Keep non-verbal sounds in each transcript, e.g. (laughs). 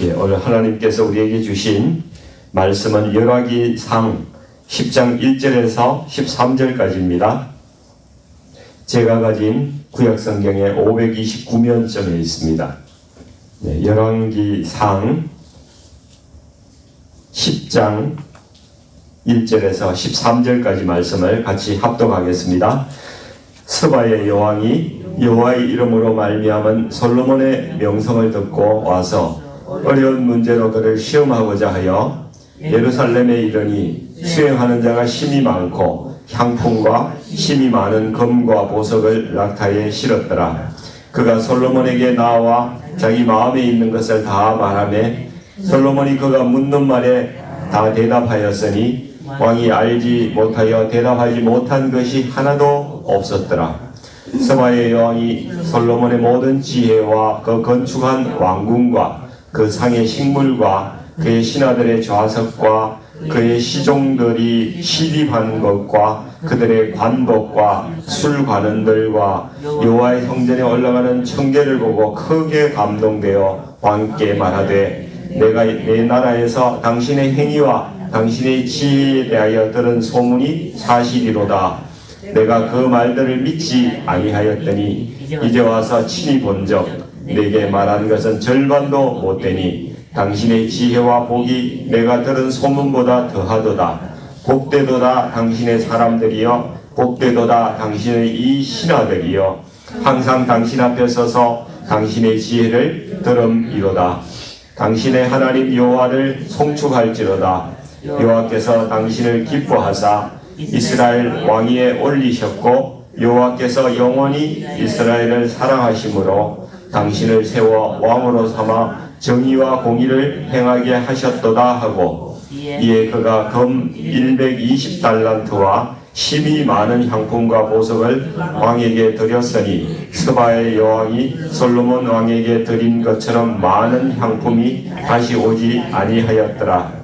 예, 오늘 하나님께서 우리에게 주신 말씀은 열왕기상 10장 1절에서 13절까지입니다. 제가 가진 구약 성경에 529면점에 있습니다. 네, 열왕기상 10장 1절에서 13절까지 말씀을 같이 합독하겠습니다. 스바의 여왕이 여호와의 이름으로 말미암은 솔로몬의 명성을 듣고 와서 어려운 문제로 그를 시험하고자 하여 예루살렘에 이르니 수행하는 자가 심이 많고 향품과 심이 많은 금과 보석을 낙타에 실었더라. 그가 솔로몬에게 나와 자기 마음에 있는 것을 다 말하매 솔로몬이 그가 묻는 말에 다 대답하였으니 왕이 알지 못하여 대답하지 못한 것이 하나도 없었더라. 서바의 여왕이 솔로몬의 모든 지혜와 그 건축한 왕궁과 그 상의 식물과 그의 신하들의 좌석과 그의 시종들이 시립한 것과 그들의 관복과 술관원들과 여호와의 성전에 올라가는 청계를 보고 크게 감동되어 왕께 말하되 내가 내 나라에서 당신의 행위와 당신의 지혜에 대하여 들은 소문이 사실이로다. 내가 그 말들을 믿지 아니하였더니 이제 와서 친히 본적 내게 말한 것은 절반도 못 되니 당신의 지혜와 복이 내가 들은 소문보다 더하도다. 복되도다 당신의 사람들이여 복되도다 당신의 이 신하들이여 항상 당신 앞에 서서 당신의 지혜를 들음이로다. 당신의 하나님 여호와를 송축할지로다. 여호와께서 당신을 기뻐하사 이스라엘 왕위에 올리셨고 여호와께서 영원히 이스라엘을 사랑하심으로 당신을 세워 왕으로 삼아 정의와 공의를 행하게 하셨도다 하고 이에 그가 금 120달란트와 심이 많은 향품과 보석을 왕에게 드렸으니 스바의 여왕이 솔로몬 왕에게 드린 것처럼 많은 향품이 다시 오지 아니하였더라.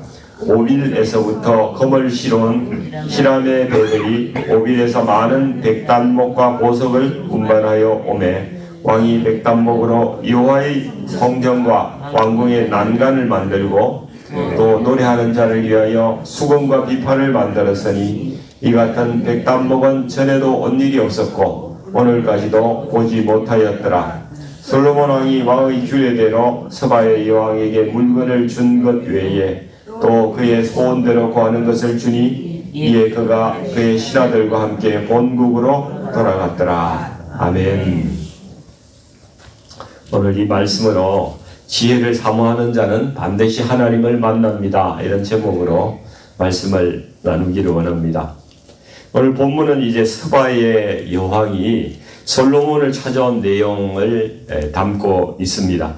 오빌에서부터 금을 실어온 히람의 배들이 오빌에서 많은 백단목과 보석을 운반하여 오매 왕이 백단목으로 여호와의 성전과 왕궁의 난간을 만들고 또 노래하는 자를 위하여 수건과 비판을 만들었으니 이 같은 백단목은 전에도 온 일이 없었고 오늘까지도 보지 못하였더라. 솔로몬 왕이 왕의 규례대로 서바의 여왕에게 물건을 준 것 외에 또 그의 소원대로 구하는 것을 주니 이에 그가 그의 신하들과 함께 본국으로 돌아갔더라. 아멘. 오늘 이 말씀으로 지혜를 사모하는 자는 반드시 하나님을 만납니다. 이런 제목으로 말씀을 나누기를 원합니다. 오늘 본문은 이제 스바의 여왕이 솔로몬을 찾아온 내용을 에, 담고 있습니다.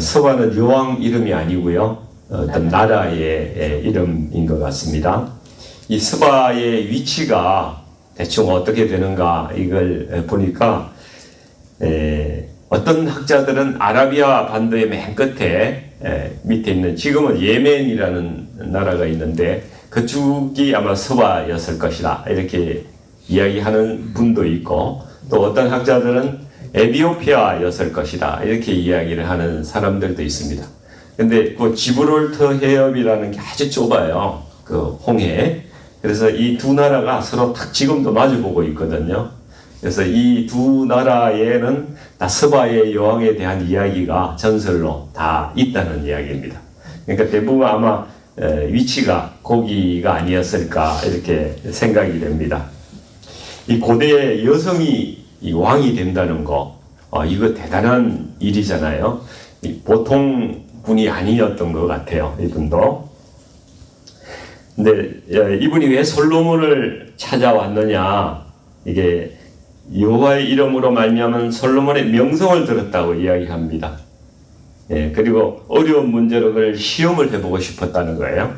스바는 여왕 이름이 아니고요. 어떤 나라의 에, 이름인 것 같습니다. 이 스바의 위치가 대충 어떻게 되는가 이걸 에, 보니까 에, 어떤 학자들은 아라비아 반도의 맨 끝에 에, 밑에 있는 지금은 예멘이라는 나라가 있는데 그쪽이 아마 서바였을 것이다 이렇게 이야기하는 분도 있고 또 어떤 학자들은 에비오피아였을 것이다 이렇게 이야기를 하는 사람들도 있습니다. 근데 그 지브롤터 해협이라는 게 아주 좁아요. 그 홍해. 그래서 이 두 나라가 서로 딱 지금도 마주보고 있거든요. 그래서 이 두 나라에는 다 서바의 여왕에 대한 이야기가 전설로 다 있다는 이야기입니다. 그러니까 대부분 아마 에, 위치가 거기가 아니었을까 이렇게 생각이 됩니다. 이 고대에 여성이 이 왕이 된다는 거, 어, 이거 대단한 일이잖아요. 이 보통 분이 아니었던 것 같아요. 이분도. 근데 예, 이분이 왜 솔로몬을 찾아왔느냐? 이게 여호와의 이름으로 말미암은 솔로몬의 명성을 들었다고 이야기합니다. 예, 그리고 어려운 문제로 그걸 시험을 해보고 싶었다는 거예요.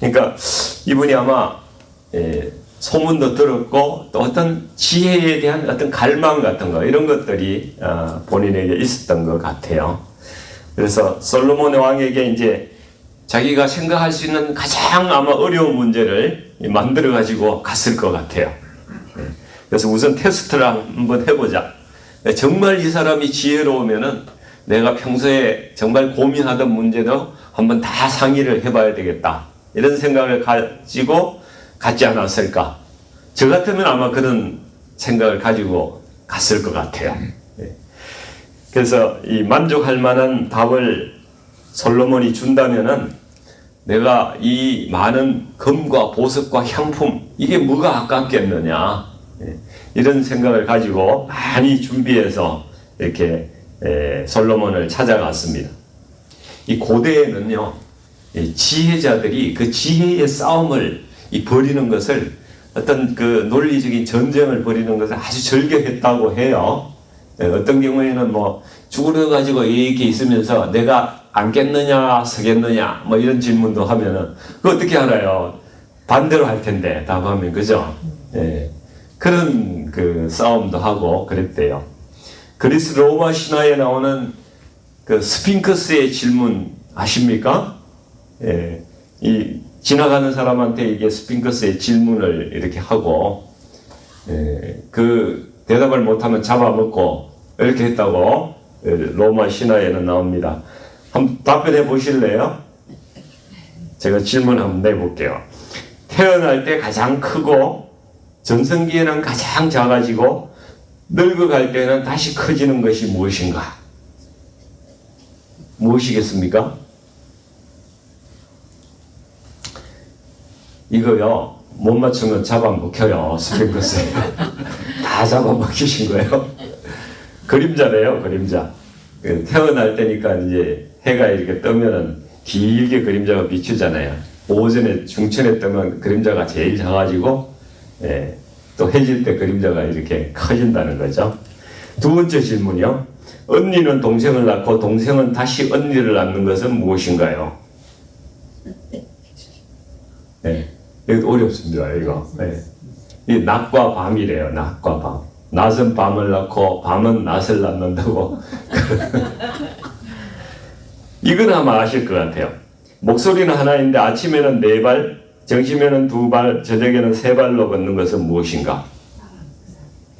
그러니까 이분이 아마 예, 소문도 들었고 또 어떤 지혜에 대한 어떤 갈망 같은 거 이런 것들이 어, 본인에게 있었던 것 같아요. 그래서 솔로몬 왕에게 이제 자기가 생각할 수 있는 가장 아마 어려운 문제를 만들어 가지고 갔을 것 같아요. 예. 그래서 우선 테스트를 한번 해보자. 정말 이 사람이 지혜로우면은 내가 평소에 정말 고민하던 문제도 한번 다 상의를 해봐야 되겠다. 이런 생각을 가지고 갔지 않았을까. 저 같으면 아마 그런 생각을 가지고 갔을 것 같아요. 예. 그래서 이 만족할 만한 답을 솔로몬이 준다면은 내가 이 많은 금과 보석과 향품 이게 뭐가 아깝겠느냐 예, 이런 생각을 가지고 많이 준비해서 이렇게 에, 솔로몬을 찾아갔습니다. 이 고대에는요 이 지혜자들이 그 지혜의 싸움을 이 벌이는 것을 어떤 그 논리적인 전쟁을 벌이는 것을 아주 즐겨했다고 해요. 예, 어떤 경우에는 뭐 죽으려 가지고 이렇게 있으면서 내가 앉겠느냐 서겠느냐 뭐 이런 질문도 하면은 그 어떻게 알아요? 반대로 할 텐데 답하면 그죠? 예. 그런 그 싸움도 하고 그랬대요. 그리스 로마 신화에 나오는 그 스핑크스의 질문 아십니까? 예. 이 지나가는 사람한테 이게 스핑크스의 질문을 이렇게 하고 예. 그 대답을 못하면 잡아먹고 이렇게 했다고 예, 로마 신화에는 나옵니다. 한번 답변해 보실래요? 제가 질문 한번 내볼게요. 태어날 때 가장 크고 전성기에는 가장 작아지고 늙어갈 때는 다시 커지는 것이 무엇인가? 무엇이겠습니까? 이거요 못 맞추면 잡아먹혀요 스핑크스 (laughs) 다 잡아먹히신 거예요 그림자래요 그림자 그 태어날 때니까 이제 해가 이렇게 뜨면은 길게 그림자가 비추잖아요. 오전에 중천에 뜨면 그림자가 제일 작아지고 예, 또 해질 때 그림자가 이렇게 커진다는 거죠. 두 번째 질문이요. 언니는 동생을 낳고 동생은 다시 언니를 낳는 것은 무엇인가요? 예, 이거 어렵습니다. 이거. 예. 이 낮과 밤이래요. 낮과 밤. 낮은 밤을 낳고 밤은 낮을 낳는다고. (laughs) 이건 아마 아실 것 같아요. 목소리는 하나인데 아침에는 네 발, 점심에는 두 발, 저녁에는 세 발로 걷는 것은 무엇인가?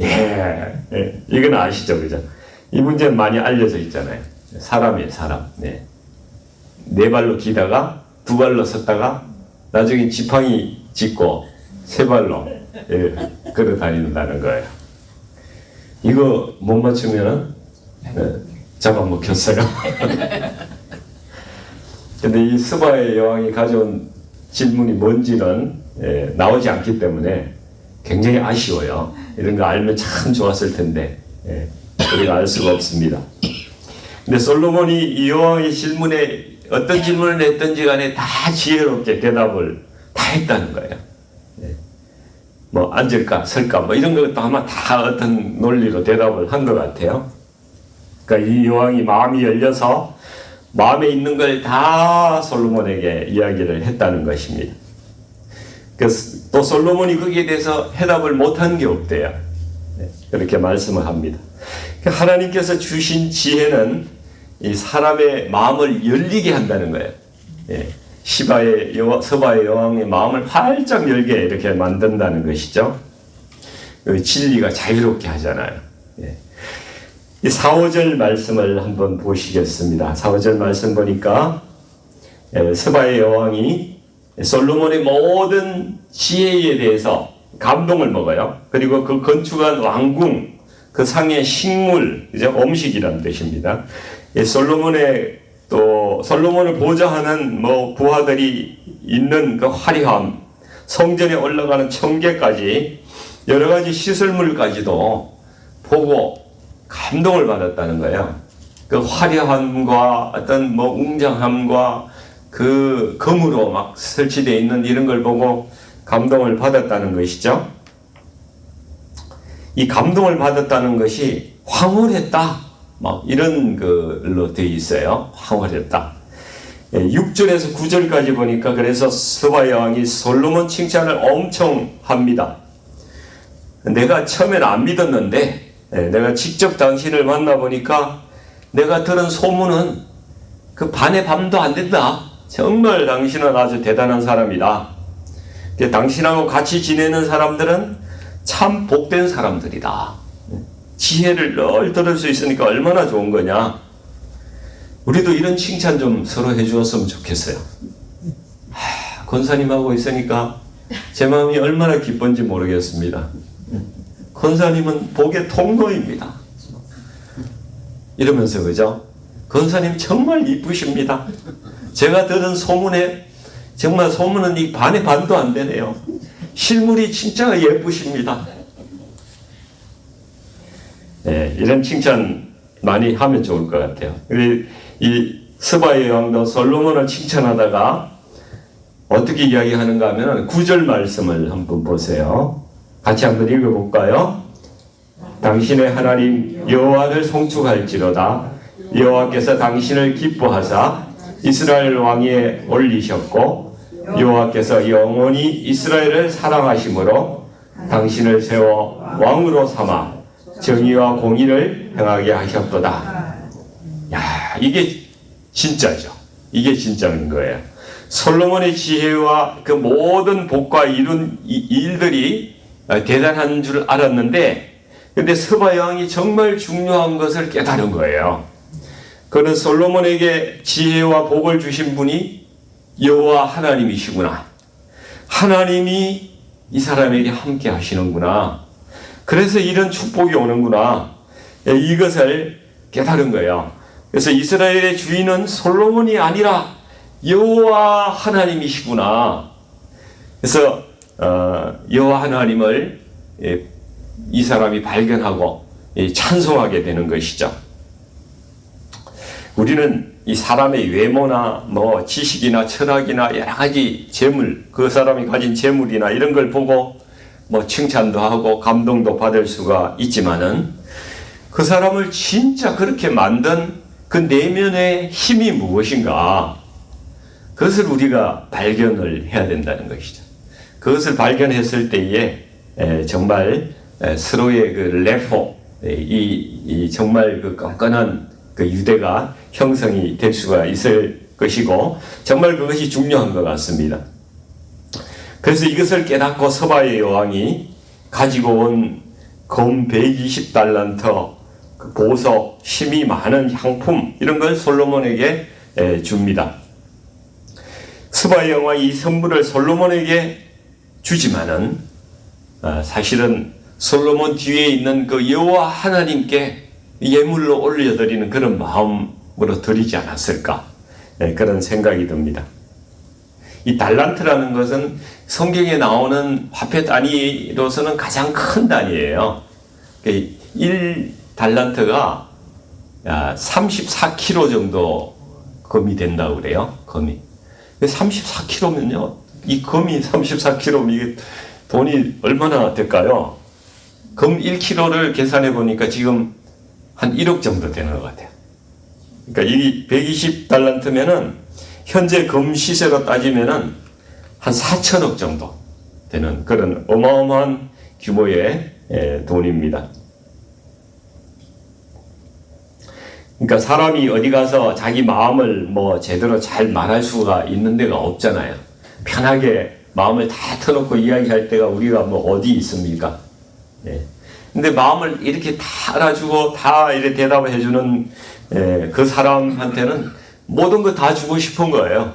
예, 예, 이건 아시죠, 그죠? 이 문제는 많이 알려져 있잖아요. 사람이에요, 사람. 네. 네 발로 기다가 두 발로 섰다가 나중에 지팡이 짚고 세 발로 예, 걸어 다닌다는 거예요. 이거 못 맞추면은 예, 잡아먹혔어요. (laughs) 근데 이 스바의 여왕이 가져온 질문이 뭔지는 예, 나오지 않기 때문에 굉장히 아쉬워요. 이런 거 알면 참 좋았을 텐데 예, 우리가 알 수가 없습니다. 근데 솔로몬이 이 여왕의 질문에 어떤 질문을 했든지 간에 다 지혜롭게 대답을 다 했다는 거예요. 예. 뭐 앉을까 설까 뭐 이런 것도 아마 다 어떤 논리로 대답을 한 것 같아요. 그러니까 이 여왕이 마음이 열려서 마음에 있는 걸 다 솔로몬에게 이야기를 했다는 것입니다. 또 솔로몬이 거기에 대해서 해답을 못한 게 없대요. 네, 그렇게 말씀을 합니다. 그러니까 하나님께서 주신 지혜는 이 사람의 마음을 열리게 한다는 거예요. 예, 시바의 여왕, 서바의 여왕의 마음을 활짝 열게 이렇게 만든다는 것이죠. 그 진리가 자유롭게 하잖아요. 예. 이 4, 5절 말씀을 한번 보시겠습니다. 4, 5절 말씀 보니까 예, 스바의 여왕이 솔로몬의 모든 지혜에 대해서 감동을 먹어요. 그리고 그 건축한 왕궁, 그 상의 식물, 이제 음식이라는 뜻입니다. 이 솔로몬의 또 솔로몬을 보좌하는 뭐 부하들이 있는 그 화려함, 성전에 올라가는 청계까지 여러 가지 시설물까지도 보고 감동을 받았다는 거예요. 그 화려함과 어떤 뭐 웅장함과 그 금으로 막 설치되어 있는 이런 걸 보고 감동을 받았다는 것이죠. 이 감동을 받았다는 것이 황홀했다. 막 이런 걸로 되어 있어요. 황홀했다. 6절에서 9절까지 보니까 그래서 스바 여왕이 솔로몬 칭찬을 엄청 합니다. 내가 처음에는 안 믿었는데 예, 내가 직접 당신을 만나보니까 내가 들은 소문은 그 반의 밤도 안 된다. 정말 당신은 아주 대단한 사람이다. 당신하고 같이 지내는 사람들은 참 복된 사람들이다. 지혜를 늘 들을 수 있으니까 얼마나 좋은 거냐. 우리도 이런 칭찬 좀 서로 해주었으면 좋겠어요. 하, 권사님하고 있으니까 제 마음이 얼마나 기쁜지 모르겠습니다. 권사님은 복의 통로입니다. 이러면서 그죠? 권사님 정말 이쁘십니다. 제가 들은 소문에 정말 소문은 이 반의 반도 안 되네요. 실물이 진짜 예쁘십니다. 네, 이런 칭찬 많이 하면 좋을 것 같아요. 이 스바의 왕도 솔로몬을 칭찬하다가 어떻게 이야기하는가 하면 구절 말씀을 한번 보세요. 같이 한번 읽어볼까요? 당신의 하나님 여호와를 송축할지로다 여호와께서 당신을 기뻐하사 이스라엘 왕위에 올리셨고 여호와께서 영원히 이스라엘을 사랑하심으로 당신을 세워 왕으로 삼아 정의와 공의를 행하게 하셨도다. 야, 이게 진짜죠. 이게 진짜인 거예요. 솔로몬의 지혜와 그 모든 복과 이룬 이 일들이 대단한 줄 알았는데, 근데 스바 왕이 정말 중요한 것을 깨달은 거예요. 그는 솔로몬에게 지혜와 복을 주신 분이 여호와 하나님이시구나. 하나님이 이 사람에게 함께 하시는구나. 그래서 이런 축복이 오는구나. 예, 이것을 깨달은 거예요. 그래서 이스라엘의 주인은 솔로몬이 아니라 여호와 하나님이시구나. 그래서 어, 여호와 하나님을 예, 이 사람이 발견하고 예, 찬송하게 되는 것이죠. 우리는 이 사람의 외모나 뭐 지식이나 철학이나 여러 가지 재물, 그 사람이 가진 재물이나 이런 걸 보고 뭐 칭찬도 하고 감동도 받을 수가 있지만은 그 사람을 진짜 그렇게 만든 그 내면의 힘이 무엇인가? 그것을 우리가 발견을 해야 된다는 것이죠. 그것을 발견했을 때에 에, 정말 에, 서로의 그 레포, 에, 이, 이 정말 그 끈끈한 그 유대가 형성이 될 수가 있을 것이고 정말 그것이 중요한 것 같습니다. 그래서 이것을 깨닫고 서바의 여왕이 가지고 온검 120달란터, 그 보석, 힘이 많은 향품 이런 걸 솔로몬에게 에, 줍니다. 스바의 여왕이 이 선물을 솔로몬에게 주지만은 아, 사실은 솔로몬 뒤에 있는 그 여호와 하나님께 예물로 올려드리는 그런 마음으로 드리지 않았을까 네, 그런 생각이 듭니다. 이 달란트라는 것은 성경에 나오는 화폐 단위로서는 가장 큰 단위예요. 1 달란트가 34kg 정도 금이 된다고 그래요. 금이. 34kg면요. 이 금이 34kg면 이게 돈이 얼마나 될까요? 금 1kg를 계산해 보니까 지금 한 1억 정도 되는 것 같아요. 그러니까 이 120달란트면은 현재 금 시세로 따지면은 한 4천억 정도 되는 그런 어마어마한 규모의 돈입니다. 그러니까 사람이 어디 가서 자기 마음을 뭐 제대로 잘 말할 수가 있는 데가 없잖아요. 편하게 마음을 다 터놓고 이야기할 때가 우리가 뭐 어디 있습니까? 예. 근데 마음을 이렇게 다 알아주고 다 이렇게 대답을 해주는 예, 그 사람한테는 모든 거 다 주고 싶은 거예요.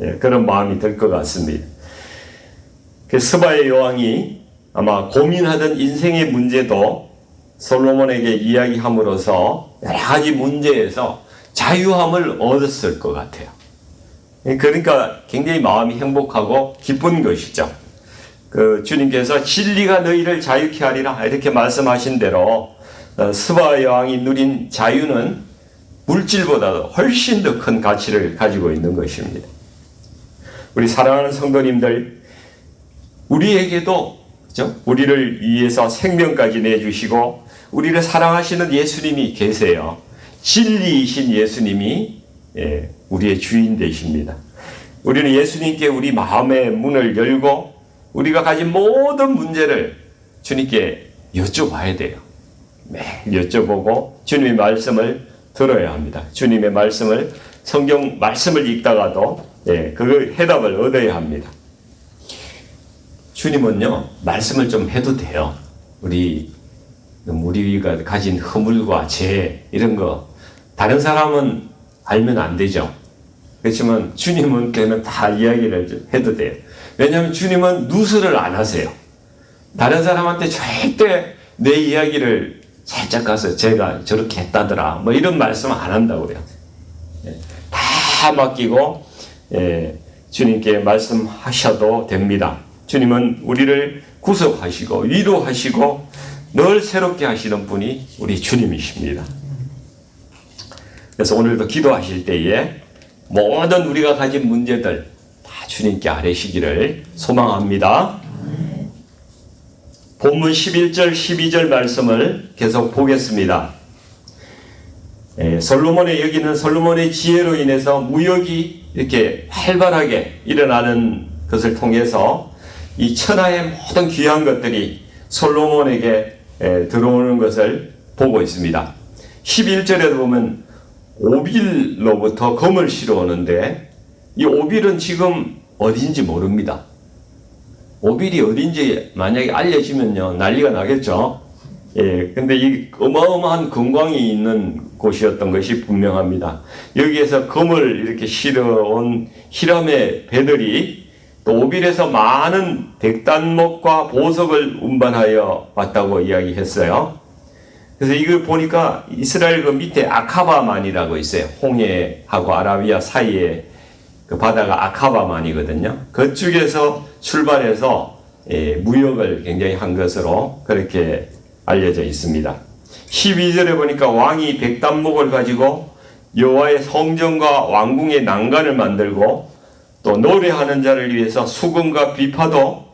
예, 그런 마음이 들 것 같습니다. 그 스바의 여왕이 아마 고민하던 인생의 문제도 솔로몬에게 이야기함으로써 여러 가지 문제에서 자유함을 얻었을 것 같아요. 그러니까 굉장히 마음이 행복하고 기쁜 것이죠. 그 주님께서 진리가 너희를 자유케 하리라 이렇게 말씀하신 대로 어, 스바 여왕이 누린 자유는 물질보다도 훨씬 더 큰 가치를 가지고 있는 것입니다. 우리 사랑하는 성도님들, 우리에게도 그죠? 우리를 위해서 생명까지 내주시고 우리를 사랑하시는 예수님이 계세요. 진리이신 예수님이 예, 우리의 주인 되십니다. 우리는 예수님께 우리 마음의 문을 열고 우리가 가진 모든 문제를 주님께 여쭤봐야 돼요. 매일 여쭤보고 주님의 말씀을 들어야 합니다. 주님의 말씀을 성경 말씀을 읽다가도 예, 그 해답을 얻어야 합니다. 주님은요 말씀을 좀 해도 돼요. 우리 우리가 가진 허물과 죄 이런 거 다른 사람은 알면 안 되죠. 그렇지만 주님은께는 다 이야기를 해도 돼요. 왜냐하면 주님은 누수를 안 하세요. 다른 사람한테 절대 내 이야기를 살짝 가서 제가 저렇게 했다더라. 뭐 이런 말씀 안 한다고요. 예, 다 맡기고 예, 주님께 말씀하셔도 됩니다. 주님은 우리를 구속하시고 위로하시고 늘 새롭게 하시는 분이 우리 주님이십니다. 그래서 오늘도 기도하실 때에 모든 우리가 가진 문제들 다 주님께 아뢰시기를 소망합니다. 본문 11절, 12절 말씀을 계속 보겠습니다. 예, 솔로몬의 여기는 솔로몬의 지혜로 인해서 무역이 이렇게 활발하게 일어나는 것을 통해서 이 천하의 모든 귀한 것들이 솔로몬에게 예, 들어오는 것을 보고 있습니다. 11절에 보면 오빌로부터 금을 실어오는데 이 오빌은 지금 어딘지 모릅니다. 오빌이 어딘지 만약에 알려지면요 난리가 나겠죠. 예, 근데 이 어마어마한 금광이 있는 곳이었던 것이 분명합니다. 여기에서 금을 이렇게 실어온 히람의 배들이 또 오빌에서 많은 백단목과 보석을 운반하여 왔다고 이야기했어요. 그래서 이거 보니까 이스라엘 그 밑에 아카바만이라고 있어요. 홍해하고 아라비아 사이에 그 바다가 아카바만이거든요. 그쪽에서 출발해서 예, 무역을 굉장히 한 것으로 그렇게 알려져 있습니다. 12절에 보니까 왕이 백단목을 가지고 여호와의 성전과 왕궁의 난간을 만들고 또 노래하는 자를 위해서 수금과 비파도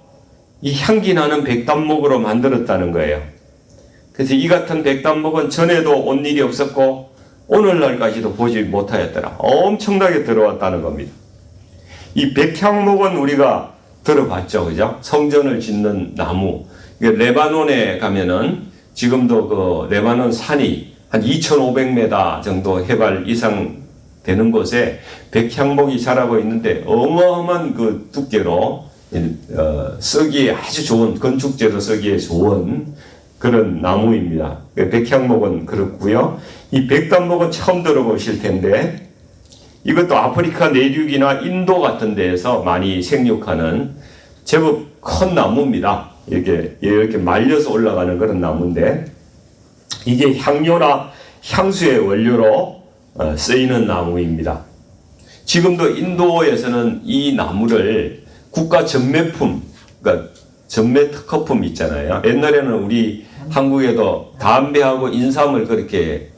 이 향기 나는 백단목으로 만들었다는 거예요. 그래서 이 같은 백단목은 전에도 온 일이 없었고 오늘날까지도 보지 못하였더라. 엄청나게 들어왔다는 겁니다. 이 백향목은 우리가 들어봤죠, 그죠? 성전을 짓는 나무. 레바논에 가면은 지금도 그 레바논 산이 한 2,500m 정도 해발 이상 되는 곳에 백향목이 자라고 있는데 어마어마한 그 두께로 어, 쓰기에 아주 좋은 건축재로 쓰기에 좋은 그런 나무입니다. 백향목은 그렇고요. 이 백단목은 처음 들어보실 텐데 이것도 아프리카 내륙이나 인도 같은 데에서 많이 생육하는 제법 큰 나무입니다. 이렇게 이렇게 말려서 올라가는 그런 나무인데 이게 향료나 향수의 원료로 어, 쓰이는 나무입니다. 지금도 인도에서는 이 나무를 국가 전매품, 그러니까 전매 특허품 있잖아요. 옛날에는 우리 한국에도 담배하고 인삼을 그렇게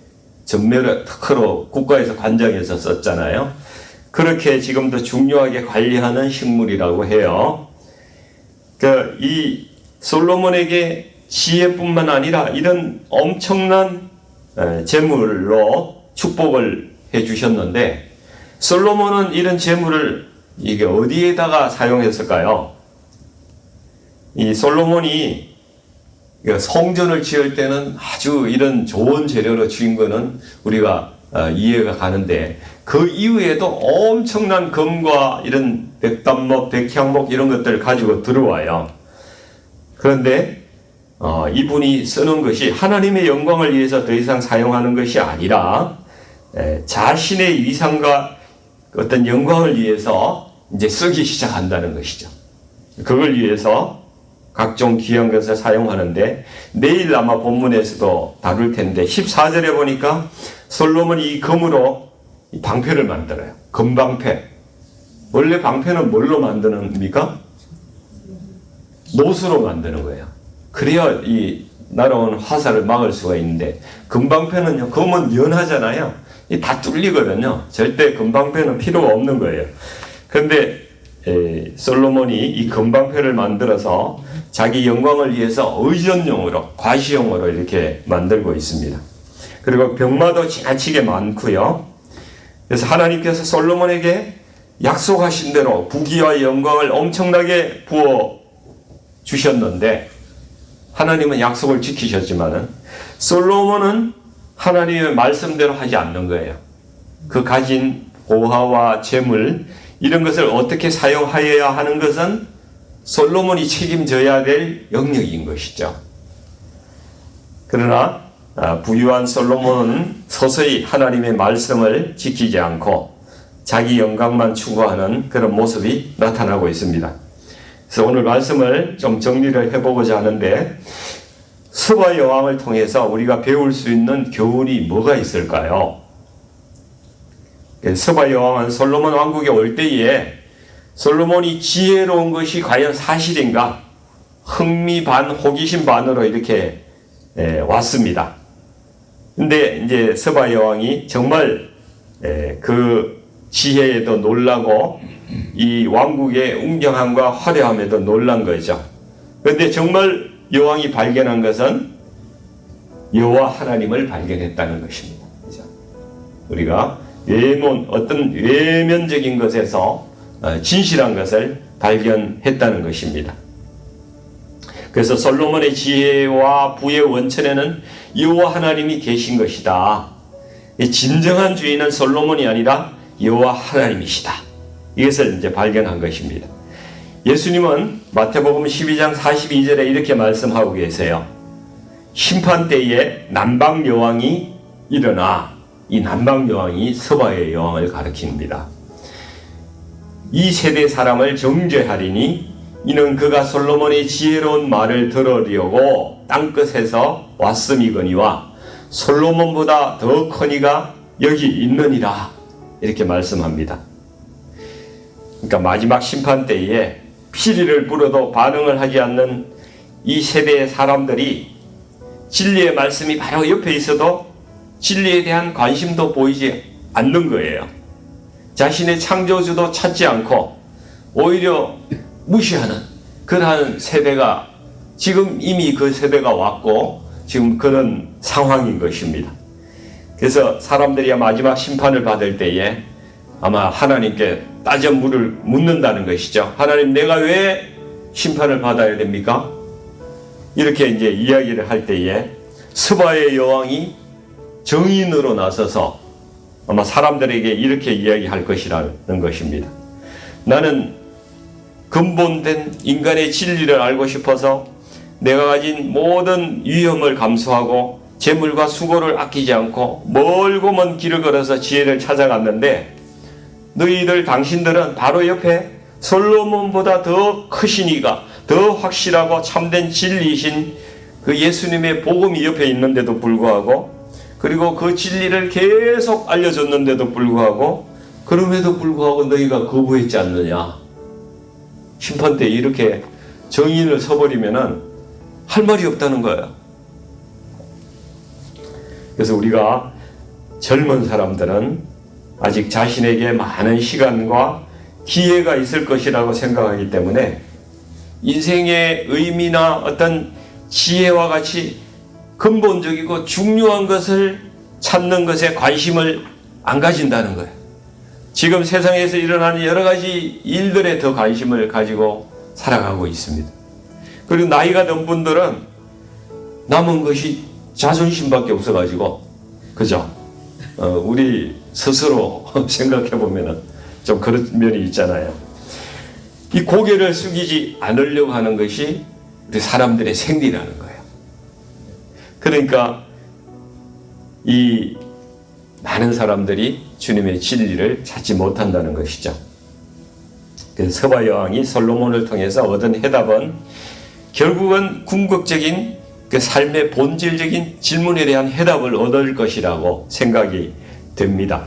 전매를 특허로 국가에서 관장해서 썼잖아요. 그렇게 지금도 중요하게 관리하는 식물이라고 해요. 그이 솔로몬에게 지혜뿐만 아니라 이런 엄청난 에, 재물로 축복을 해 주셨는데 솔로몬은 이런 재물을 이게 어디에다가 사용했을까요? 이 솔로몬이 그 성전을 지을 때는 아주 이런 좋은 재료로 지은 거는 우리가 어, 이해가 가는데 그 이후에도 엄청난 금과 이런 백단목, 백향목 이런 것들을 가지고 들어와요. 그런데 어, 이분이 쓰는 것이 하나님의 영광을 위해서 더 이상 사용하는 것이 아니라 에, 자신의 위상과 어떤 영광을 위해서 이제 쓰기 시작한다는 것이죠. 그걸 위해서 각종 귀한 것을 사용하는데 내일 아마 본문에서도 다룰 텐데 14절에 보니까 솔로몬이 이 금으로 이 방패를 만들어요. 금방패. 원래 방패는 뭘로 만드는입니까? 노수로 만드는 거예요. 그래야 이 날아온 화살을 막을 수가 있는데 금방패는요. 금은 연하잖아요. 이 다 뚫리거든요. 절대 금방패는 필요가 없는 거예요. 그런데 에, 솔로몬이 이 금방패를 만들어서 자기 영광을 위해서 의전용으로 과시용으로 이렇게 만들고 있습니다. 그리고 병마도 지나치게 많고요. 그래서 하나님께서 솔로몬에게 약속하신 대로 부귀와 영광을 엄청나게 부어 주셨는데 하나님은 약속을 지키셨지만은 솔로몬은 하나님의 말씀대로 하지 않는 거예요. 그 가진 보화와 재물 이런 것을 어떻게 사용하여야 하는 것은 솔로몬이 책임져야 될 영역인 것이죠. 그러나 아, 부유한 솔로몬은 서서히 하나님의 말씀을 지키지 않고 자기 영광만 추구하는 그런 모습이 나타나고 있습니다. 그래서 오늘 말씀을 좀 정리를 해보고자 하는데 스바 여왕을 통해서 우리가 배울 수 있는 교훈이 뭐가 있을까요? 스바 여왕은 솔로몬 왕국에 올 때에 솔로몬이 지혜로운 것이 과연 사실인가? 흥미 반, 호기심 반으로 이렇게 에, 왔습니다. 근데 이제 스바 여왕이 정말 에, 그 지혜에도 놀라고 이 왕국의 웅장함과 화려함에도 놀란 거죠. 그런데 정말 여왕이 발견한 것은 여호와 하나님을 발견했다는 것입니다. 우리가 외면 어떤 외면적인 것에서 어, 진실한 것을 발견했다는 것입니다. 그래서 솔로몬의 지혜와 부의 원천에는 여호와 하나님이 계신 것이다. 이 진정한 주인은 솔로몬이 아니라 여호와 하나님이시다. 이것을 이제 발견한 것입니다. 예수님은 마태복음 12장 42절에 이렇게 말씀하고 계세요. 심판 때에 남방 여왕이 일어나 이 남방 여왕이 서바의 여왕을 가리킵니다. 이 세대 사람을 정죄하리니 이는 그가 솔로몬의 지혜로운 말을 들으려고 땅끝에서 왔음이거니와 솔로몬보다 더 커니가 여기 있느니라 이렇게 말씀합니다. 그러니까 마지막 심판 때에 피리를 불어도 반응을 하지 않는 이 세대의 사람들이 진리의 말씀이 바로 옆에 있어도 진리에 대한 관심도 보이지 않는 거예요. 자신의 창조주도 찾지 않고 오히려 무시하는 그러한 세대가 지금 이미 그 세대가 왔고 지금 그런 상황인 것입니다. 그래서 사람들이 마지막 심판을 받을 때에 아마 하나님께 따져 물을 묻는다는 것이죠. 하나님 내가 왜 심판을 받아야 됩니까? 이렇게 이제 이야기를 할 때에 스바의 여왕이 정인으로 나서서 아마 사람들에게 이렇게 이야기할 것이라는 것입니다. 나는 근본된 인간의 진리를 알고 싶어서 내가 가진 모든 위험을 감수하고 재물과 수고를 아끼지 않고 멀고 먼 길을 걸어서 지혜를 찾아갔는데 너희들 당신들은 바로 옆에 솔로몬보다 더 크시니가 더 확실하고 참된 진리이신 그 예수님의 복음이 옆에 있는데도 불구하고 그리고 그 진리를 계속 알려줬는데도 불구하고 그럼에도 불구하고 너희가 거부했지 않느냐 심판 때 이렇게 정인을 서버리면은 할 말이 없다는 거예요. 그래서 우리가 젊은 사람들은 아직 자신에게 많은 시간과 기회가 있을 것이라고 생각하기 때문에 인생의 의미나 어떤 지혜와 같이 근본적이고 중요한 것을 찾는 것에 관심을 안 가진다는 거예요. 지금 세상에서 일어나는 여러 가지 일들에 더 관심을 가지고 살아가고 있습니다. 그리고 나이가 든 분들은 남은 것이 자존심밖에 없어가지고, 그죠? 어, 우리 스스로 (laughs) 생각해 보면은 좀 그런 면이 있잖아요. 이 고개를 숙이지 않으려고 하는 것이 우리 사람들의 생리라는 거예요. 그러니까 이 많은 사람들이 주님의 진리를 찾지 못한다는 것이죠. 그래서 서바 여왕이 솔로몬을 통해서 얻은 해답은 결국은 궁극적인 그 삶의 본질적인 질문에 대한 해답을 얻을 것이라고 생각이 됩니다.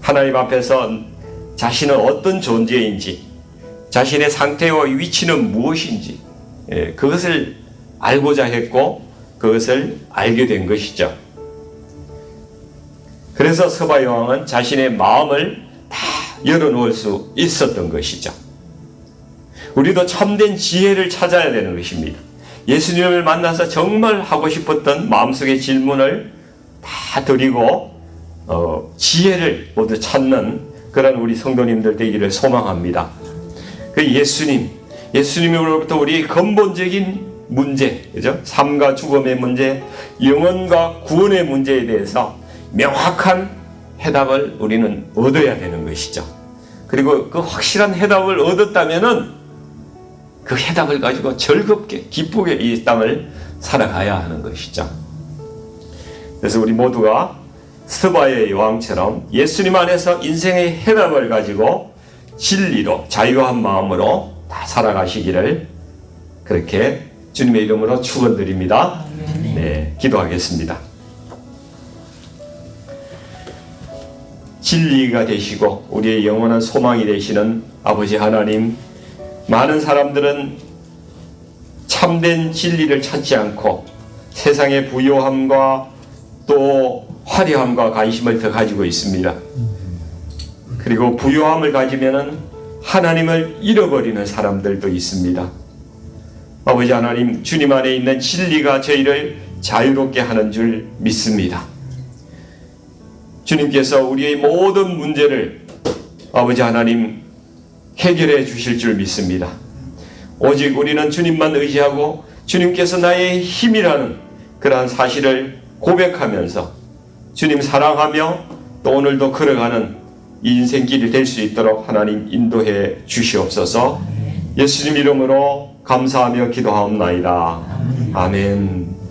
하나님 앞에서 자신은 어떤 존재인지, 자신의 상태와 위치는 무엇인지, 예, 그것을 알고자 했고, 그것을 알게 된 것이죠. 그래서 서바 여왕은 자신의 마음을 다 열어놓을 수 있었던 것이죠. 우리도 참된 지혜를 찾아야 되는 것입니다. 예수님을 만나서 정말 하고 싶었던 마음속의 질문을 다 드리고 어, 지혜를 모두 찾는 그런 우리 성도님들 되기를 소망합니다. 그 예수님, 예수님으로부터 우리 근본적인 문제, 그죠? 삶과 죽음의 문제, 영혼과 구원의 문제에 대해서 명확한 해답을 우리는 얻어야 되는 것이죠. 그리고 그 확실한 해답을 얻었다면은 그 해답을 가지고 즐겁게 기쁘게 이 땅을 살아가야 하는 것이죠. 그래서 우리 모두가 스바의 여왕처럼 예수님 안에서 인생의 해답을 가지고 진리로 자유한 마음으로 다 살아가시기를 그렇게 주님의 이름으로 축원드립니다. 네, 기도하겠습니다. 진리가 되시고 우리의 영원한 소망이 되시는 아버지 하나님, 많은 사람들은 참된 진리를 찾지 않고 세상의 부요함과 또 화려함과 관심을 더 가지고 있습니다. 그리고 부요함을 가지면은 하나님을 잃어버리는 사람들도 있습니다. 아버지 하나님, 주님 안에 있는 진리가 저희를 자유롭게 하는 줄 믿습니다. 주님께서 우리의 모든 문제를 아버지 하나님 해결해 주실 줄 믿습니다. 오직 우리는 주님만 의지하고 주님께서 나의 힘이라는 그러한 사실을 고백하면서 주님 사랑하며 또 오늘도 걸어가는 이 인생길이 될 수 있도록 하나님 인도해 주시옵소서 예수님 이름으로 감사하며 기도하옵나이다. 아멘.